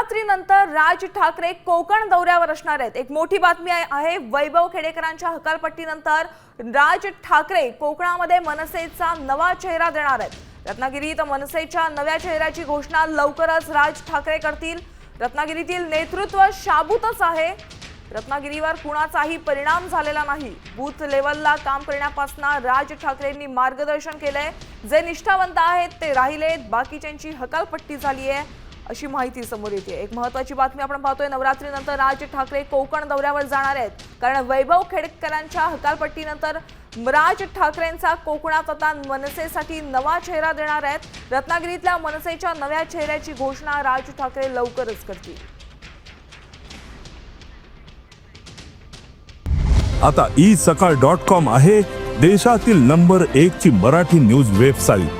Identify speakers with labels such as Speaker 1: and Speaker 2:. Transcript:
Speaker 1: नवरात्रीनंतर राज ठाकरे कोकण दौऱ्यावर असणार आहेत. एक मोठी बातमी आहे- वैभव खेडेकरांच्या हकालपट्टीनंतर राज ठाकरे कोकणामध्ये मनसेचा नवा चेहरा देणार आहेत. रत्नागिरीत मनसेच्या नव्या चेहऱ्याची घोषणा लवकरच राज ठाकरे करतील. रत्नागिरीतील नेतृत्व शाबूतच आहे. रत्नागिरीवर कुणाचाही परिणाम झालेला नाही. बूथ लेवलला काम करण्यापासून राज ठाकरेंनी मार्गदर्शन केलंय. जे निष्ठावंत आहेत ते राहिलेत. बाकीच्यांची हकालपट्टी झाली आहे अशी माहिती समोर येते. एक महत्वाची बातमी आपण पाहतोय नवरात्रीनंतर राज ठाकरे कोकण दौऱ्यावर जाणार आहेत. कारण वैभव खेडकरांच्या हकालपट्टीनंतर राज ठाकरेंचा कोकणात आता मनसेसाठी नवा चेहरा देणार आहेत. रत्नागिरीतल्या मनसेच्या नव्या चेहऱ्याची घोषणा राज ठाकरे लवकरच करतील.
Speaker 2: आता ई सकाळ डॉट कॉम आहे देशातील नंबर एक ची मराठी न्यूज वेबसाईट